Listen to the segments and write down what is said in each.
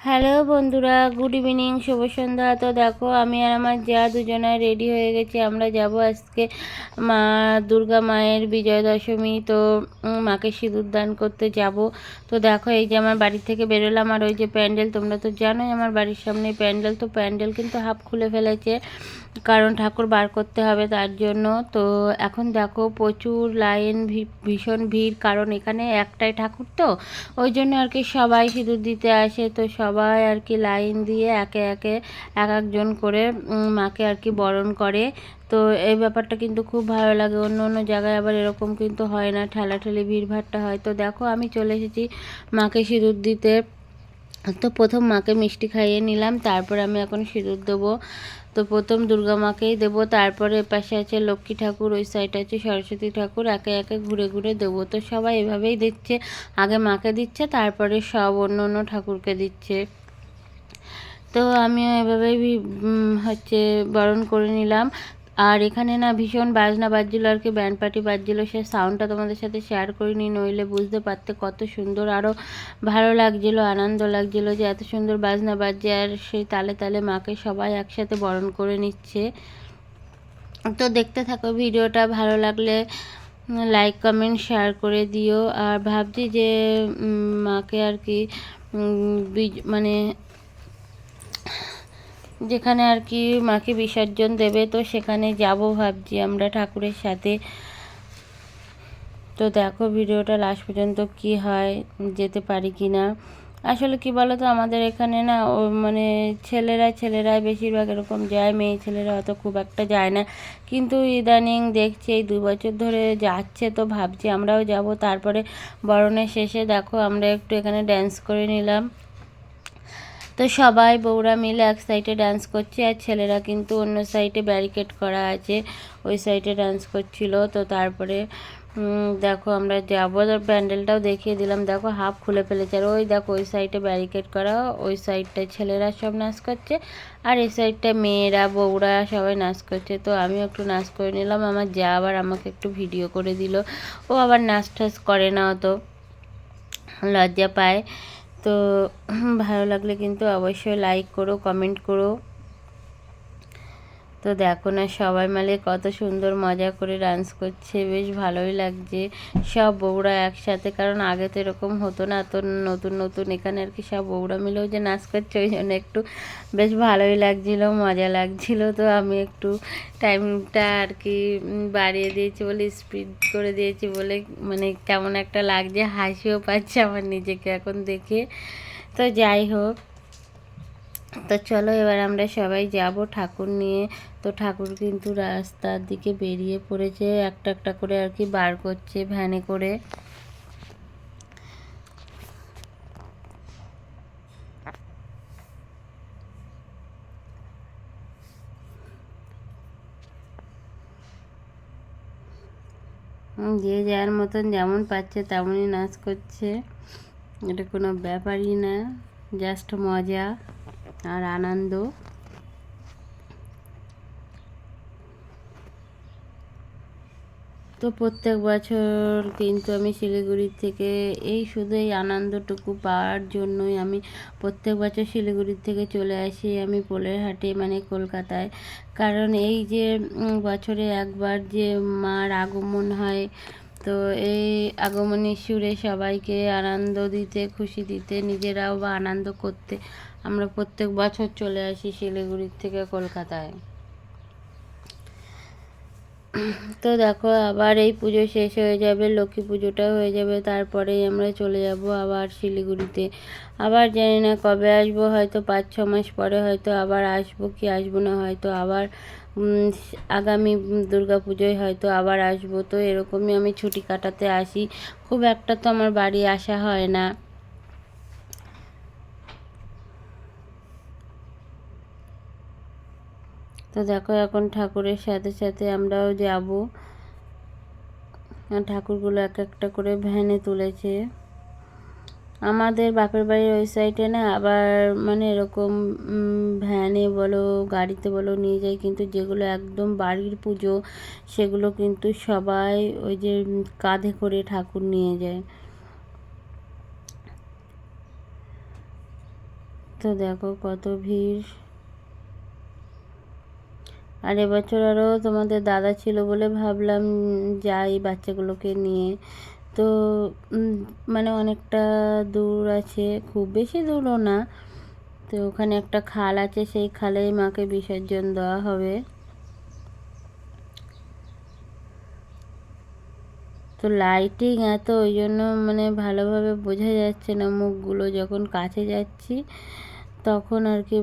Hello বন্ধুরা, good evening, শুভ সন্ধ্যা। তো দেখো, আমি আর আমার যা দুজনে রেডি হয়ে গেছি, আমরা যাব আজকে মা দুর্গা মায়ের বিজয় দশমী তো মাকে সিঁদুর দান করতে যাব। তো দেখো, এই যে আমার বাড়ি থেকে বেরোলাম, আর ওই যে প্যান্ডেল, তোমরা তো জানোই আমার বাড়ির সামনে প্যান্ডেল। তো প্যান্ডেল কিন্তু হাফ খুলে ফেলেছে। কারণ ঠাকুর বার করতে হবে তার জন্য। তো এখন দেখো প্রচুর লাইন ভীষণ ভিড়, কারণ এখানে একটাই ঠাকুর তো। ওই জন্য আর কি সবাই সিঁদুর দিতে আসে, তো সবাই আর কি লাইন দিয়ে একে একে এক একজন করে মাকে আর কি বরণ করে। তো এই ব্যাপারটা কিন্তু খুব ভালো লাগে, অন্য অন্য জায়গায় আবার এরকম কিন্তু হয় না, ঠেলাঠেলি ভিড়ভাড়টা হয়। তো দেখো আমি চলে এসেছি মাকে সিঁদুর দিতে। তো প্রথম মাকে মিষ্টি খাইয়ে নিলাম, তারপর আমি এখন সিঁদুর দেবো। তো প্রথম দুর্গা মাকেই দেবো, তারপরে পাশে আছে লক্ষ্মী ঠাকুর, ওই সাইডে আছে সরস্বতী ঠাকুর, একে একে ঘুরে ঘুরে দেবো। তো সবাই এভাবেই দিচ্ছে। আগে মাকে দিচ্ছে, তারপরে সব অন্য অন্য ঠাকুরকে দিচ্ছে। তো আমিও এভাবেই হচ্ছে বরণ করে নিলাম। আর এখানে না ভীষণ বাজনা বাজছিল আর কি ব্যান্ড পার্টি বাজছিল। সে সাউন্ডটা তোমাদের সাথে শেয়ার করিনি, নইলে বুঝতে পারতে কত সুন্দর আরও ভালো লাগছিল, আনন্দ লাগছিল যে এত সুন্দর বাজনা বাজছে। আর সেই তালে তালে মাকে সবাই একসাথে বরণ করে নিচ্ছে। তো দেখতে থাকো ভিডিওটা, ভালো লাগলে লাইক কমেন্ট শেয়ার করে দিও। আর ভাবছি যে মাকে আর কি মানে যেখানে আর কি মাকে বিসর্জন দেবে, তো সেখানে যাব ভাবছি আমরা ঠাকুরের সাথে। তো দেখো ভিডিওটা লাস্ট পর্যন্ত কি হয়, যেতে পারি কি না আসলে কি বলো তো আমাদের এখানে না, ও মানে ছেলেরা ছেলেরাই বেশিরভাগ এরকম যায়, মেয়ে ছেলেরা অত খুব একটা যায় না। কিন্তু ইদানিং দেখছি, এই দু বছর ধরে যাচ্ছে, তো ভাবছি আমরাও যাব। তারপরে বরণের শেষে দেখো আমরা একটু এখানে ড্যান্স করে নিলাম। তো সবাই বউরা মিলে এক সাইডে ডান্স করছে আর ছেলেরা কিন্তু অন্য সাইডে ব্যারিকেড করা আছে। ওই সাইডে ডান্স করছিল। তো তারপরে দেখো আমরা যাব। তো প্যান্ডেলটাও দেখিয়ে দিলাম। দেখো হাফ খুলে ফেলেছে। আর ওই দেখো, ওই সাইডে ব্যারিকেড করা। ওই সাইডটায় ছেলেরা সব নাচ করছে। আর এই সাইডটা মেয়েরা, বউরা সবাই নাচ করছে। তো আমিও একটু নাচ করে নিলাম। আমার যা আবার আমাকে একটু ভিডিও করে দিল। ও আবার নাচ টাচ করে না অত। লজ্জা পায়। তো ভালো লাগলে কিন্তু অবশ্যই লাইক করো কমেন্ট করো। তো দেখো না, সবাই মিলে কত সুন্দর মজা করে ডান্স করছে, বেশ ভালোই লাগছে। সব বউরা একসাথে, কারণ আগে তো এরকম হতো না, তো নতুন নতুন এখানে আর কি সব বউরা মিলেও যে নাচ করছে, ওই জন্য একটু বেশ ভালোই লাগছিল, মজা লাগছিল। তো আমি একটু টাইমটা আর কি বাড়িয়ে দিয়েছি বলে স্পিড করে দিয়েছি বলে মানে কেমন একটা লাগছে, হাসিও পাচ্ছে আমার নিজেকে এখন দেখে। তো যাই হোক তো চলো এবার আমরা সবাই যাব ঠাকুর নিয়ে। তো ঠাকুর কিন্তু রাস্তার দিকে বেরিয়ে পড়েছে, একটা একটা করে আর কি বার করছে ভ্যানে করে। যে যার মতন যেমন পাচ্ছে তেমনই নাচ করছে। এটা কোনো ব্যাপারই না জাস্ট মজা। আর আনন্দ। তো প্রত্যেক বছর কিন্তু আমি শিলিগুড়ির থেকে এই শুধু এই আনন্দটুকু পাওয়ার জন্যই আমি প্রত্যেক বছর শিলিগুড়ির থেকে চলে আসি আমি পোলের হাটে মানে কলকাতায়। কারণ এই যে বছরে একবার যে মার আগমন হয় তো এই আগমনী সুরে সবাইকে আনন্দ দিতে, খুশি দিতে, নিজেরাও বা আনন্দ করতে আমরা প্রত্যেক বছর চলে আসি শিলিগুড়ির থেকে কলকাতায়। তো দেখো, আবার এই পুজো শেষ হয়ে যাবে, লক্ষ্মী পুজোটা হয়ে যাবে, তারপরেই আমরা চলে যাব আবার শিলিগুড়িতে। আবার জানি না কবে আসব, হয়তো পাঁচ ছ মাস পরে হয়তো আবার আসব, কি আসব না, হয়তো আবার আগামী দুর্গা পুজোয় হয়তো আবার আসব। তো এরকমই আমি ছুটি কাটাতে আসি। খুব একটা তো আমার বাড়ি আসা হয় না। তো দেখো, এখন ঠাকুরের সাথে সাথে আমরাও যাব। ঠাকুরগুলো এক একটা করে ভ্যানে তুলেছে। আমাদের বাপের বাড়ির ওই সাইডে না আবার মানে এরকম ভ্যানে বলো, গাড়িতে বলো নিয়ে যায়, কিন্তু যেগুলো একদম বাড়ির পুজো, সেগুলো কিন্তু সবাই ওই যে কাঁধে করে ঠাকুর নিয়ে যায়। তো দেখো কত ভিড়। আর এবছর আরও তোমাদের দাদা ছিল বলে ভাবলাম যাই বাচ্চাগুলোকে নিয়ে। তো মানে অনেকটা দূর আছে, খুব বেশি দূরও না। তো ওখানে একটা খাল আছে, সেই খালেই মাকে বিসর্জন দেওয়া হবে। তো লাইটিং এত, ওই জন্য মানে ভালোভাবে বোঝা যাচ্ছে না মুখগুলো। যখন কাছে যাচ্ছি তখন আর কি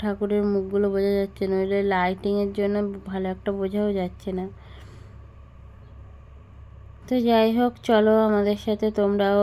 ঠাকুরের মুখগুলো বোঝা যাচ্ছে না। ওইটা লাইটিংয়ের জন্য ভালো একটা বোঝাও যাচ্ছে না। তো যাই হোক, চলো আমাদের সাথে তোমরাও